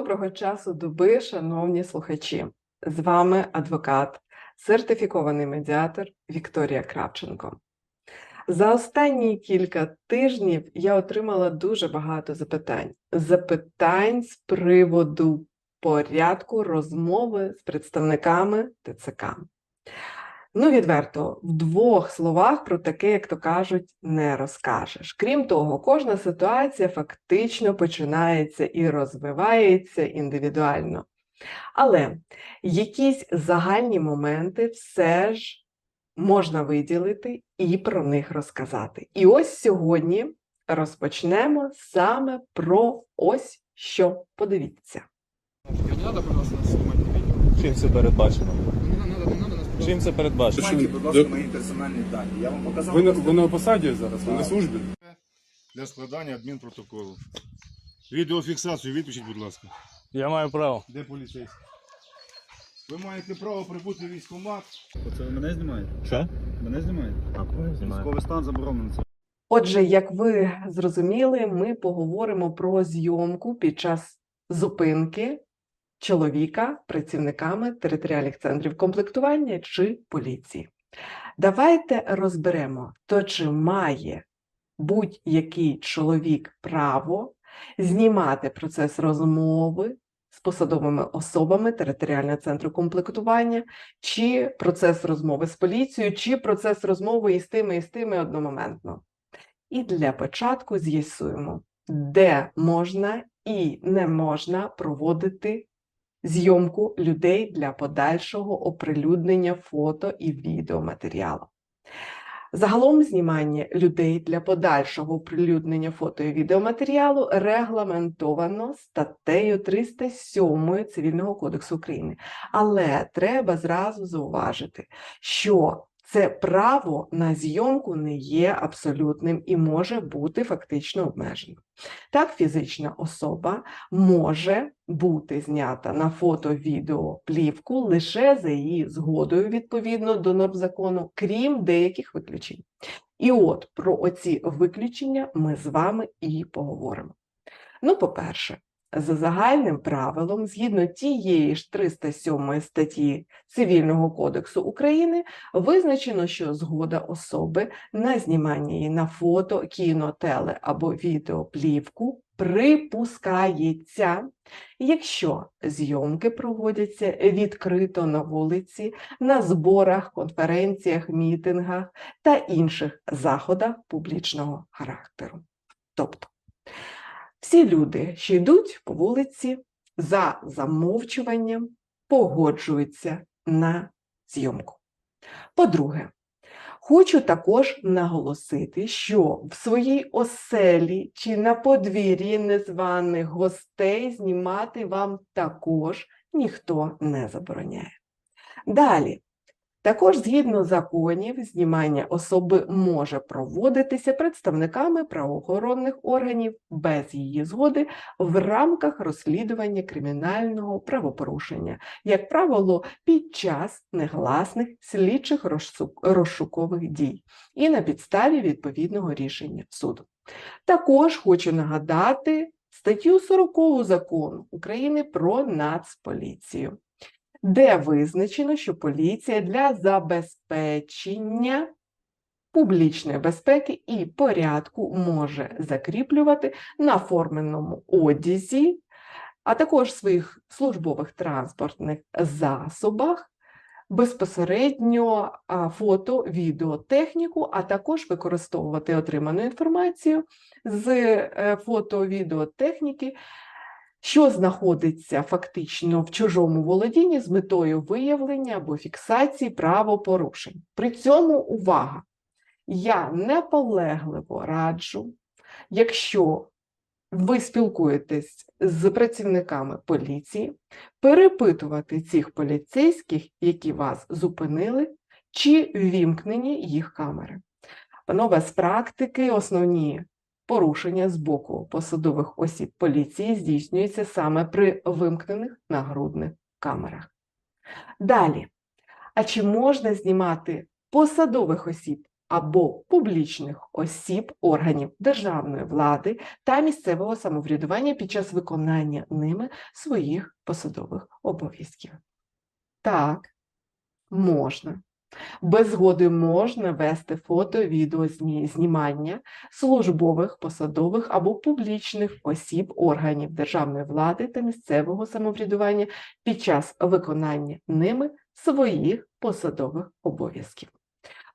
Доброго часу доби, шановні слухачі! З вами адвокат, сертифікований медіатор Вікторія Кравченко. За останні кілька тижнів я отримала дуже багато запитань. Запитань з приводу порядку розмови з представниками ТЦК. Ну, відверто, в двох словах про таке, як то кажуть, не розкажеш. Крім того, кожна ситуація фактично починається і розвивається індивідуально. Але якісь загальні моменти все ж можна виділити і про них розказати. І ось сьогодні розпочнемо саме про ось що. Подивіться. Чим це передбачено? Чим це передбачено? Знімайте, будь ласка, мої персональні дані. Я вам показав. Ви на, ви на посаді зараз, ви на службі? для складання адмінпротоколу. Відеофіксацію виключіть, будь ласка. Я маю право. Де поліцейський? Ви маєте право прибути в військкомат. Це ви мене знімаєте? Що? Мене знімаєте? А кого знімаю? Військовий стан заборонений. Отже, як ви зрозуміли, ми поговоримо про зйомку під час зупинки чоловіка працівниками територіальних центрів комплектування чи поліції. Давайте розберемо, то чи має будь-який чоловік право знімати процес розмови з посадовими особами територіального центру комплектування, чи процес розмови з поліцією, чи процес розмови із тими, і з тими одномоментно. І для початку з'ясуємо, де можна і не можна проводити зйомку людей для подальшого оприлюднення фото і відеоматеріалу. Загалом знімання людей для подальшого оприлюднення фото і відеоматеріалу регламентовано статтею 307 Цивільного кодексу України. Але треба зразу зауважити, що це право на зйомку не є абсолютним і може бути фактично обмеженим. Так, фізична особа може бути знята на фото, відео, плівку лише за її згодою відповідно до норм закону, крім деяких виключень. І от про оці виключення ми з вами і поговоримо. Ну, по-перше, за загальним правилом, згідно тієї ж 307 статті Цивільного кодексу України, визначено, що згода особи на знімання її на фото, кіно, теле або відеоплівку припускається, якщо зйомки проводяться відкрито на вулиці, на зборах, конференціях, мітингах та інших заходах публічного характеру. Тобто, всі люди, що йдуть по вулиці за замовчуванням, погоджуються на зйомку. По-друге, хочу також наголосити, що в своїй оселі чи на подвір'ї незваних гостей знімати вам також ніхто не забороняє. Далі. Також згідно законів, знімання особи може проводитися представниками правоохоронних органів без її згоди в рамках розслідування кримінального правопорушення, як правило, під час негласних слідчих розшукових дій і на підставі відповідного рішення суду. Також хочу нагадати статтю 40 закону України про Нацполіцію де визначено, що поліція для забезпечення публічної безпеки і порядку може закріплювати на форменому одязі, а також своїх службових транспортних засобах безпосередньо фото, відеотехніку, а також використовувати отриману інформацію з е, фото, відеотехніки що знаходиться фактично в чужому володінні з метою виявлення або фіксації правопорушень. При цьому увага! Я наполегливо раджу, якщо ви спілкуєтесь з працівниками поліції, перепитувати цих поліцейських, які вас зупинили, чи ввімкнені їх камери. Панове, з практики основні порушення з боку посадових осіб поліції здійснюється саме при вимкнених нагрудних камерах. Далі, а чи можна знімати посадових осіб або публічних осіб органів державної влади та місцевого самоврядування під час виконання ними своїх посадових обов'язків. Так, можна. Без згоди можна вести фото, відео знімання службових, посадових або публічних осіб органів державної влади та місцевого самоврядування під час виконання ними своїх посадових обов'язків.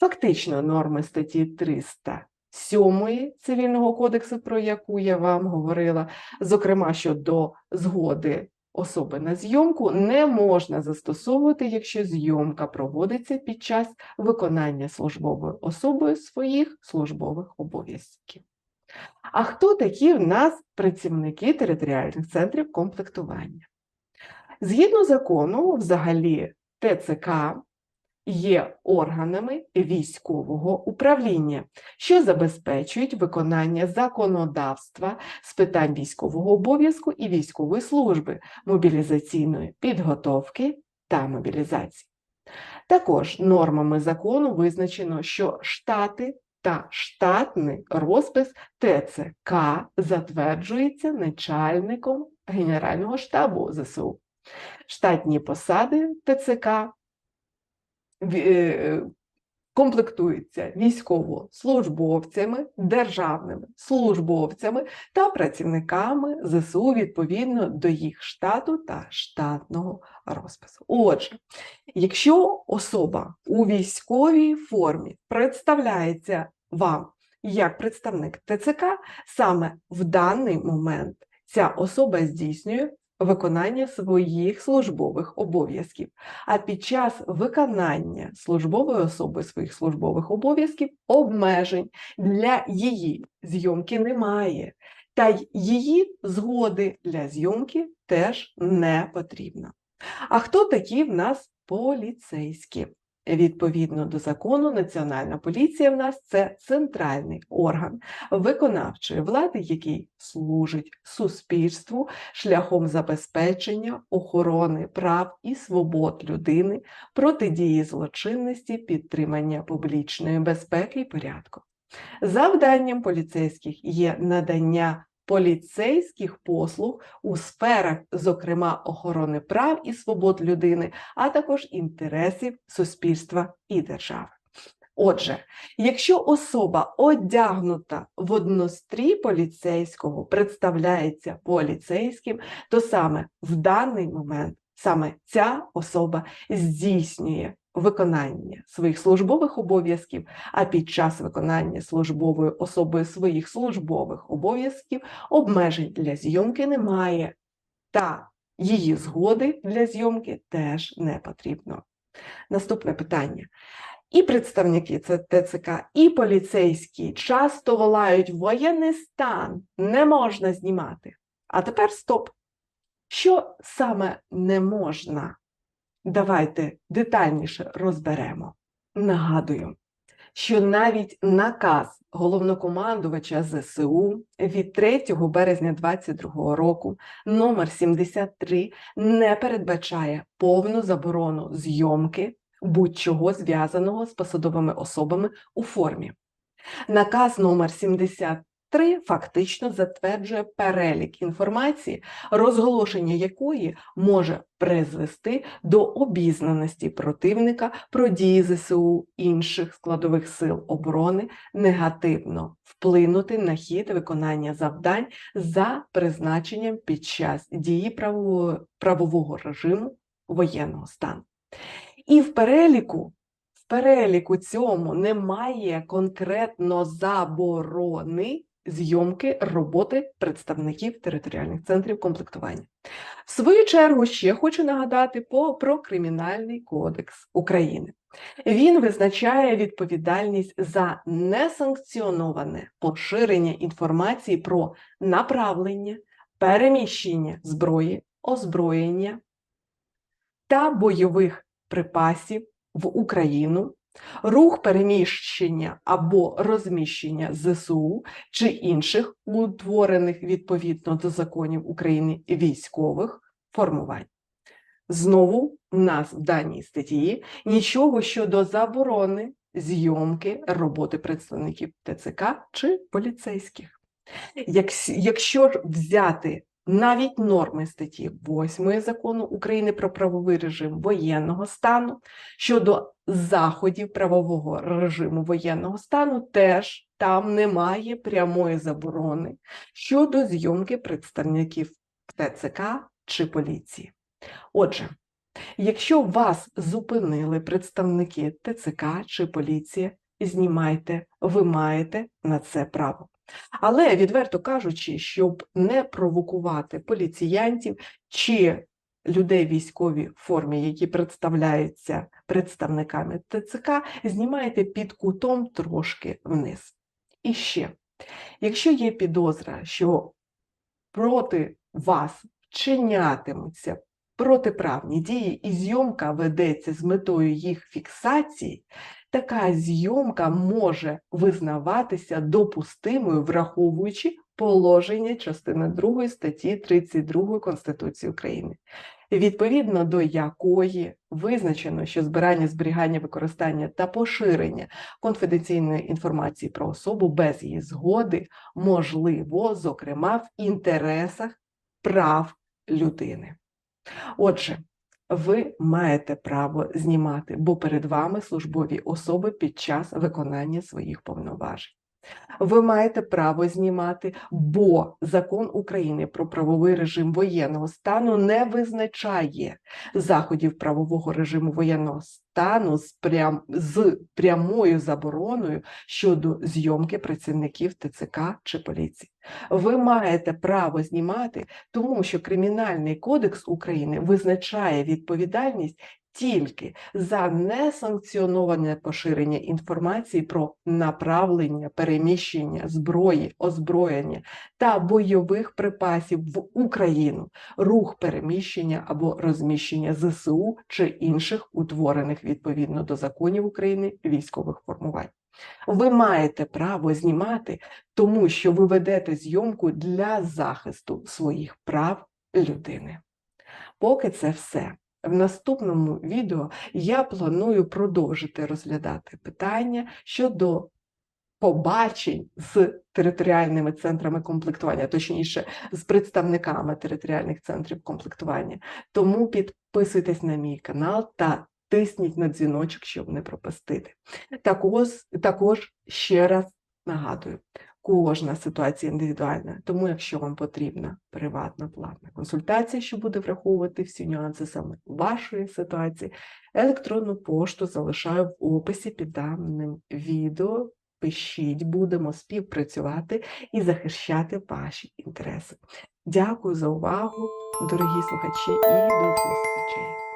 Фактично, норми статті 307 Цивільного кодексу, про яку я вам говорила, зокрема щодо згоди особи на зйомку, не можна застосовувати, якщо зйомка проводиться під час виконання службовою особою своїх службових обов'язків. А хто такі в нас працівники територіальних центрів комплектування? Згідно закону, взагалі ТЦК є органами військового управління, що забезпечують виконання законодавства з питань військового обов'язку і військової служби, мобілізаційної підготовки та мобілізації. Також нормами закону визначено, що штати та штатний розпис ТЦК затверджується начальником Генерального штабу ЗСУ. Штатні посади ТЦК ві- е, комплектуються військовослужбовцями, державними службовцями та працівниками ЗСУ відповідно до їх штату та штатного розпису. Отже, якщо особа у військовій формі представляється вам як представник ТЦК, саме в даний момент ця особа здійснює виконання своїх службових обов'язків. А під час виконання службової особи своїх службових обов'язків обмежень для її зйомки немає, та й її згоди для зйомки теж не потрібно. А хто такі в нас поліцейські? Відповідно до закону, Національна поліція в нас це центральний орган виконавчої влади, який служить суспільству шляхом забезпечення охорони прав і свобод людини, протидії злочинності, підтримання публічної безпеки і порядку. Завданням поліцейських є надання поліцейських послуг у сферах, зокрема охорони прав і свобод людини, а також інтересів суспільства і держави. Отже, якщо особа одягнута в однострій поліцейського представляється поліцейським, то саме в даний момент саме ця особа здійснює виконання своїх службових обов'язків, а під час виконання службовою особою своїх службових обов'язків обмежень для зйомки немає, та її згоди для зйомки теж не потрібно. Наступне питання. І представники ТЦК, і поліцейські часто волають воєнний стан, не можна знімати. А тепер стоп. Що саме не можна? Давайте детальніше розберемо. Нагадую, що навіть наказ головнокомандувача ЗСУ від 3 березня 2022 року номер 73 не передбачає повну заборону зйомки будь-чого зв'язаного з посадовими особами у формі. Наказ номер 73 фактично затверджує перелік інформації, розголошення якої може призвести до обізнаності противника про дії ЗСУ інших складових сил оборони, негативно вплинути на хід виконання завдань за призначенням під час дії правового, правового режиму воєнного стану. І в переліку, в переліку цьому немає конкретно заборони зйомки роботи представників територіальних центрів комплектування. В свою чергу ще хочу нагадати про Кримінальний кодекс України. Він визначає відповідальність за несанкціоноване поширення інформації про направлення, переміщення зброї, озброєння та бойових припасів в Україну, рух переміщення або розміщення ЗСУ чи інших утворених відповідно до законів України військових формувань. Знову в нас в даній статті нічого щодо заборони зйомки роботи представників ТЦК чи поліцейських. Якщо ж взяти навіть норми статті 8 закону України про правовий режим воєнного стану щодо заходів правового режиму воєнного стану, теж там немає прямої заборони щодо зйомки представників ТЦК чи поліції. Отже, якщо вас зупинили представники ТЦК чи поліції, знімайте, ви маєте на це право. Але, відверто кажучи, щоб не провокувати поліціянтів чи людей в військовій формі, які представляються представниками ТЦК, знімайте під кутом трошки вниз. І ще, якщо є підозра, що проти вас вчинятимуться протиправні дії, і зйомка ведеться з метою їх фіксації, така зйомка може визнаватися допустимою, враховуючи положення частини 2 статті 32 Конституції України, відповідно до якої визначено, що збирання, зберігання, використання та поширення конфіденційної інформації про особу без її згоди можливо, зокрема, в інтересах прав людини. Отже, ви маєте право знімати, бо перед вами службові особи під час виконання своїх повноважень. Ви маєте право знімати, бо закон України про правовий режим воєнного стану не визначає заходів правового режиму воєнного стану з, прям, з прямою забороною щодо зйомки працівників ТЦК чи поліції. Ви маєте право знімати, тому що Кримінальний кодекс України визначає відповідальність тільки за несанкціоноване поширення інформації про направлення, переміщення зброї, озброєння та бойових припасів в Україну, рух переміщення або розміщення ЗСУ чи інших утворених відповідно до законів України військових формувань. Ви маєте право знімати, тому що ви ведете зйомку для захисту своїх прав людини. Поки це все. В наступному відео я планую продовжити розглядати питання щодо побачень з територіальними центрами комплектування, точніше, з представниками територіальних центрів комплектування. Тому підписуйтесь на мій канал та тисніть на дзвіночок, щоб не пропустити. Також, також ще раз нагадую, кожна ситуація індивідуальна, тому якщо вам потрібна приватна платна консультація, що буде враховувати всі нюанси саме вашої ситуації, електронну пошту залишаю в описі під даним відео. Пишіть, будемо співпрацювати і захищати ваші інтереси. Дякую за увагу, дорогі слухачі, і до зустрічей!